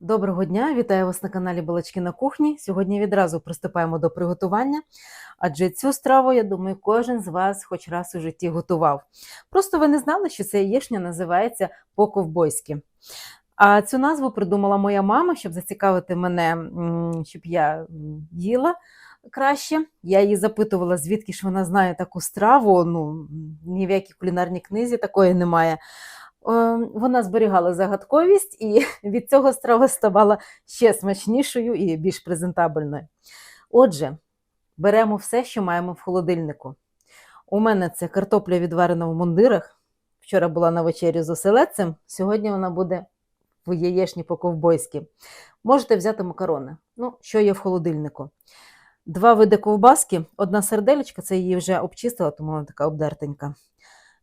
Доброго дня, вітаю вас на каналі Балачки на кухні. Сьогодні відразу приступаємо до приготування, адже цю страву, я думаю, кожен з вас хоч раз у житті готував. Просто ви не знали, що ця яєшня називається по-ковбойськи. А цю назву придумала моя мама, щоб зацікавити мене, щоб я їла краще. Я її запитувала, звідки ж вона знає таку страву. Ну, ні в якій кулінарній книзі такої немає. Е, Вона зберігала загадковість, і від цього страва ставала ще смачнішою і більш презентабельною. Отже, беремо все, що маємо в холодильнику. У мене це картопля відварена в мундирах. Вчора була на вечері з оселедцем, сьогодні вона буде в яєчні по-ковбойськи. Можете взяти макарони. Ну, що є в холодильнику. Два види ковбаски, одна серделька, це її вже обчистила, тому вона така обдертенька.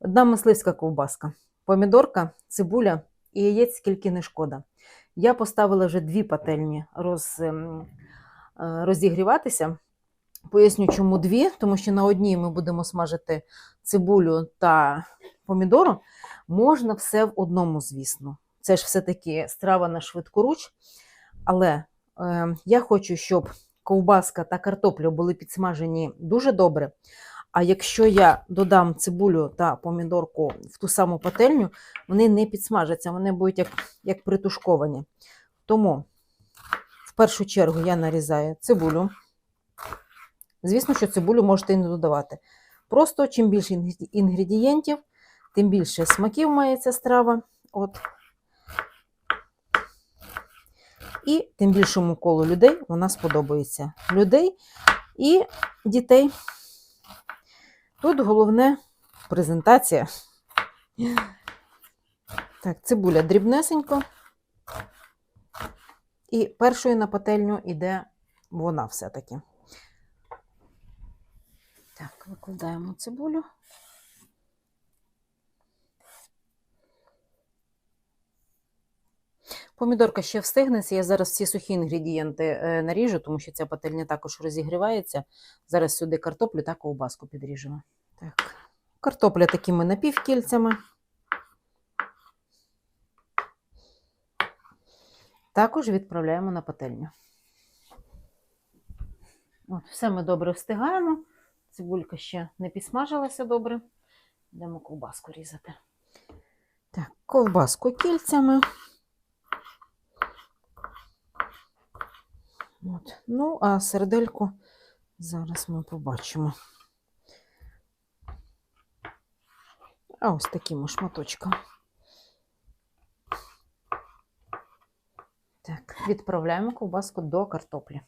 Одна мисливська ковбаска, помідорка, цибуля і яєць скільки не шкода. Я поставила вже дві пательні роз, ем, е, розігріватися. Поясню, чому дві, тому що на одній ми будемо смажити цибулю та помідору. Можна все в одному, звісно. Це ж все-таки страва на швидкоруч. Але е, я хочу, щоб ковбаска та картопля були підсмажені дуже добре. А якщо я додам цибулю та помідорку в ту саму пательню, вони не підсмажаться, вони будуть як, як притушковані. Тому в першу чергу я нарізаю цибулю. Звісно, що цибулю можете і не додавати. Просто чим більше інгредієнтів, тим більше смаків має ця страва. От. І тим більшому колу людей вона сподобається. Людей і дітей. Тут головне презентація. Так, цибуля дрібнесенько. І першою на пательню йде вона все-таки. Так, викладаємо цибулю. Помідорка ще встигнеться. Я зараз всі сухі інгредієнти е, наріжу, тому що ця пательня також розігрівається. Зараз сюди картоплю та ковбаску підріжемо. Так. Картопля такими напівкільцями. Також відправляємо на пательню. От, все ми добре встигаємо. Цибулька ще не підсмажилася добре. Йдемо ковбаску різати. Так, ковбаску кільцями. От. Ну, а сердельку зараз ми побачимо. А ось такими шматочками. Так, відправляємо ковбаску до картоплі.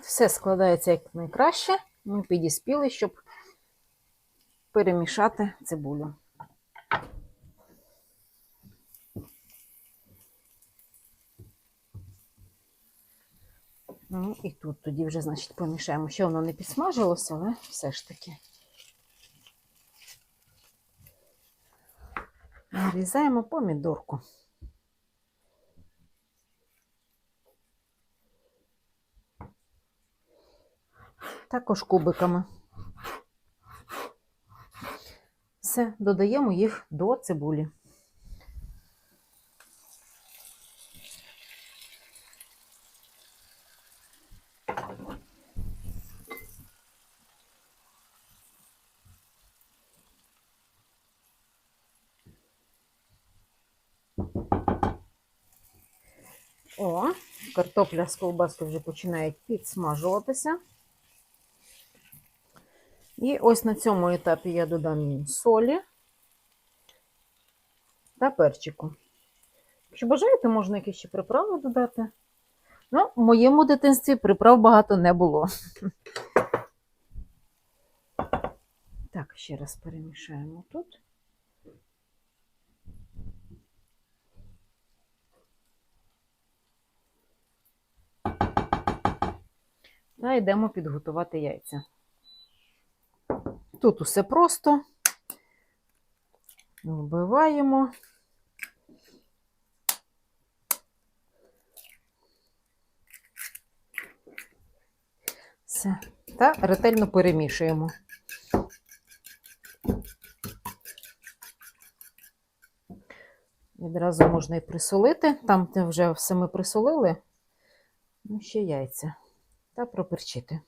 Все складається як найкраще. Ми підіспіли, щоб перемішати цибулю. Ну і тут тоді вже, значить, помішаємо. Ще воно не підсмажилося, але все ж таки. Нарізаємо помідорку. Також кубиками. Все, додаємо їх до цибулі. О, картопля з ковбаскою вже починають підсмажуватися. І ось на цьому етапі я додам їм солі та перчику. Якщо бажаєте, можна якісь ще приправи додати. Ну, в моєму дитинстві приправ багато не було. Так, ще раз перемішаємо тут. Та йдемо підготувати яйця. Тут усе просто. Вбиваємо. Все. Та ретельно перемішуємо. Відразу можна і присолити. Там вже все ми присолили. Ну, ще яйця. Та проперчити.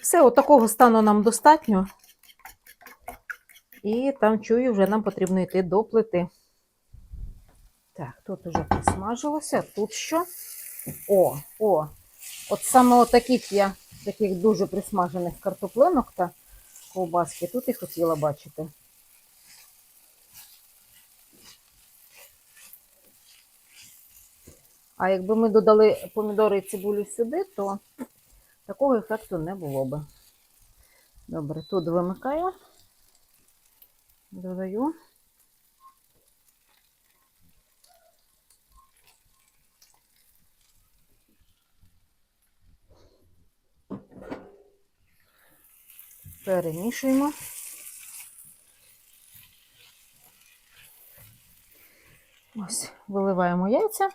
Все, от стану нам достатньо. І там чую, вже нам потрібно йти до плити. Так, тут вже присмажилося, тут що? О, о! От саме от таких я, таких дуже присмажених картоплинок та ковбаски, тут і хотіла бачити. А якби ми додали помідори і цибулю сюди, то такого ефекту не було би. Добре, тут вимикаю, додаю. Перемішуємо. Ось, виливаємо яйця.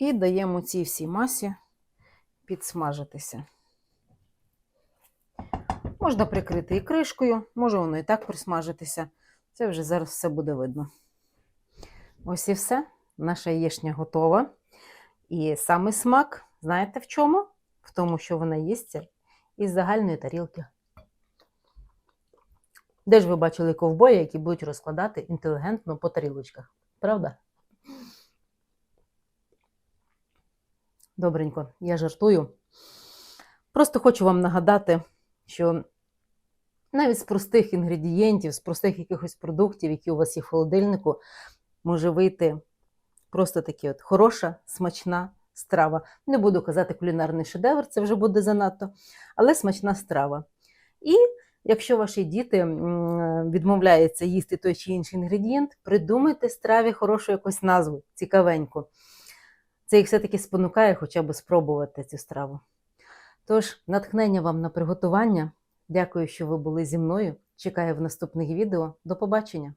І даємо цій всій масі підсмажитися. Можна прикрити і кришкою, може воно і так присмажитися. Це вже зараз все буде видно. Ось і все. Наша яєшня готова. І саме смак, знаєте в чому? В тому, що вона їсться із загальної тарілки. Де ж ви бачили ковбої, які будуть розкладати інтелігентно по тарілочках? Правда? Добренько, я жартую. Просто хочу вам нагадати, що навіть з простих інгредієнтів, з простих якихось продуктів, які у вас є в холодильнику, може вийти просто такі от хороша, смачна страва. Не буду казати кулінарний шедевр, це вже буде занадто, але смачна страва. І якщо ваші діти відмовляються їсти той чи інший інгредієнт, придумайте страві хорошу якусь назву, цікавеньку. Це їх все-таки спонукає хоча б спробувати цю страву. Тож, натхнення вам на приготування. Дякую, що ви були зі мною. Чекаю в наступних відео. До побачення!